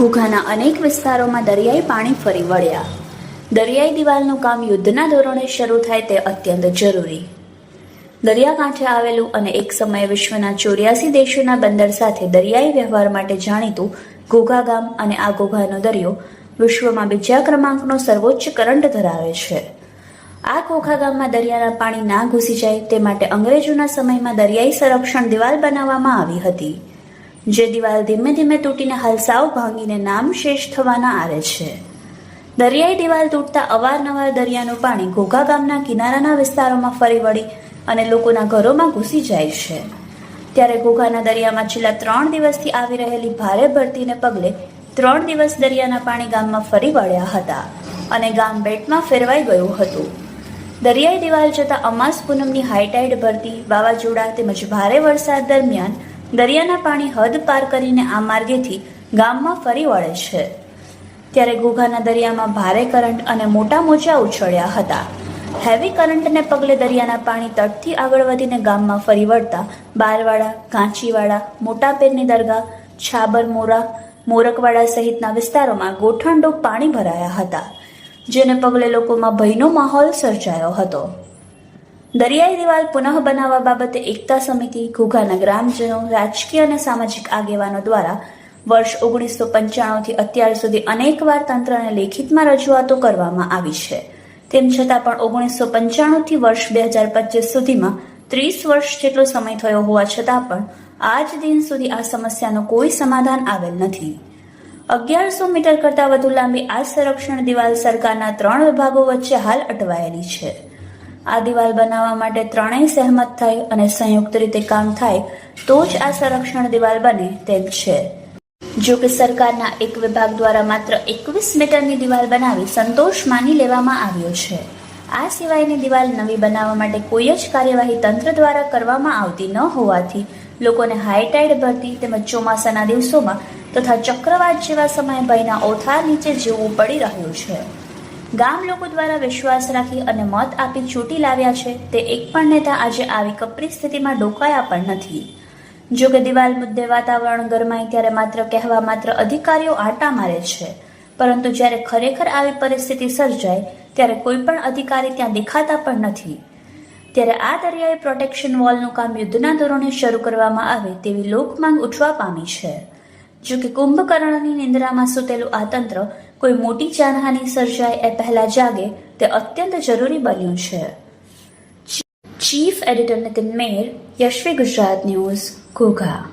ઘોઘાના અનેક વિસ્તારોમાં દરિયાઈ પાણી ફરી વળ્યા. દરિયાઈ દિવાલનું કામ યુદ્ધના ધોરણે શરૂ થાય તે અત્યંત જરૂરી. દરિયાકાંઠે આવેલું અને એક સમયે વિશ્વના ચોર્યાસી દેશોના બંદર સાથે દરિયાઈ વ્યવહાર માટે જાણીતું ઘોઘા ગામ અને આ ઘોઘાનો દરિયો વિશ્વમાં બીજા ક્રમાંકનો સર્વોચ્ચ કરંટ ધરાવે છે. આ ઘોઘા ગામમાં દરિયાના પાણી ના ઘૂસી જાય તે માટે અંગ્રેજોના સમયમાં દરિયાઈ સંરક્ષણ દિવાલ બનાવવામાં આવી હતી. જે દિવાલ ધીમે ધીમે તૂટીને હાલ સાવ ભાંગીને નામ શેષ થવાના આરે છે. દરિયાઈ દિવાલ તૂટતા અવારનવાર દરિયાનું પાણી ઘોઘા ગામના કિનારાના વિસ્તારોમાં ફરી વળી અને લોકોના ઘરોમાં ઘૂસી જાય છે. ત્યારે ઘોઘાના દરિયામાં છેલ્લા ત્રણ દિવસથી આવી રહેલી ભારે ભરતીને પગલે ત્રણ દિવસ દરિયાના પાણી ગામમાં ફરી વળ્યા હતા અને ગામ બેટમાં ફેરવાઈ ગયું હતું. દરિયાઈ દિવાલ જતા અમાસ પૂનમની હાઈટાઈડ ભરતી વાવાઝોડા તેમજ ભારે વરસાદ દરમિયાન દરિયાના પાણી હદ પાર કરીને આ માર્ગેથી ગામમાં ફરી વળે છે. ત્યારે ઘોઘાના દરિયામાં ભારે કરંટ અને મોટા મોજા ઉછળ્યા હતા. હેવી કરંટને પગલે દરિયાના પાણી તટથી આગળ વધીને ગામમાં ફરી વળતા બારવાડા, કાંચીવાડા મોટા પેરની દરગાહ, છાબર મોરા, મોરકવાડા સહિતના વિસ્તારોમાં ગોઠણડો પાણી ભરાયા હતા, જેને પગલે લોકોમાં ભયનો માહોલ સર્જાયો હતો. દરિયાઈ દિવાલ પુનઃ બનાવવા બાબતે એકતા સમિતિ, ઘોઘાના ગ્રામજનો, રાજકીય અને સામાજિક આગેવાનો દ્વારા વર્ષ ઓગણીસો પંચાણુંથી અત્યાર સુધી અનેકવાર તંત્રને લેખિતમાં રજૂઆતો કરવામાં આવી છે. તેમ છતાં પણ ઓગણીસો પંચાણુંથી વર્ષ બે હજાર પચીસ સુધીમાં ત્રીસ વર્ષ જેટલો સમય થયો હોવા છતાં પણ આજ દિન સુધી આ સમસ્યાનો કોઈ સમાધાન આવેલ નથી. અગિયારસો મીટર કરતાં વધુ લાંબી આ સંરક્ષણ દિવાલ સરકારના ત્રણ વિભાગો વચ્ચે હાલ અટવાયેલી છે. આ દિવાલ બનાવવા માટે ત્રણેય સહેમત થાય અને સંયુક્ત રીતે કામ થાય, તો જ આ સંરક્ષણ દિવાલ બને તેમ છે. જો કે સરકારના એક વિભાગ દ્વારા માત્ર એકવીસ મીટરની દિવાલ બનાવી સંતોષ માની લેવામાં આવ્યો છે. આ સિવાયની દિવાલ નવી બનાવવા માટે કોઈ જ કાર્યવાહી તંત્ર દ્વારા કરવામાં આવતી ન હોવાથી લોકોને હાઈટાઈડ ભરતી તેમજ ચોમાસાના દિવસોમાં તથા ચક્રવાત જેવા સમયે ભયના ઓથાર નીચે જીવવું પડી રહ્યું છે. ગામ લોકો દ્વારા વિશ્વાસ રાખી અને મત આપી ચૂંટી લાવ્યા છે, તે એક પણ નેતા આજે આવી કપરી સ્થિતિમાં ડોકાયા પણ નથી. જો કે દિવાલ મુદ્દે વાતાવરણ ગરમાય ત્યારે માત્ર કહેવા માત્ર અધિકારીઓ આંટા મારે છે. પરંતુ જ્યારે ખરેખર આવી પરિસ્થિતિ સર્જાય, ત્યારે કોઈ પણ અધિકારી ત્યાં દેખાતા પણ નથી. ત્યારે આ દરિયાઈ પ્રોટેક્શન વોલનું કામ યુદ્ધના ધોરણે શરૂ કરવામાં આવે તેવી લોકમાંગ ઉઠવા પામી છે. જો કે કુંભકર્ણની નિંદ્રામાં સૂતેલું આ તંત્ર કોઈ મોટી જાનહાની સર્જાય એ પહેલા જાગે તે અત્યંત જરૂરી બન્યું છે. Chief editor Nitin Mer Yashvi Gujarat news, Ghogha.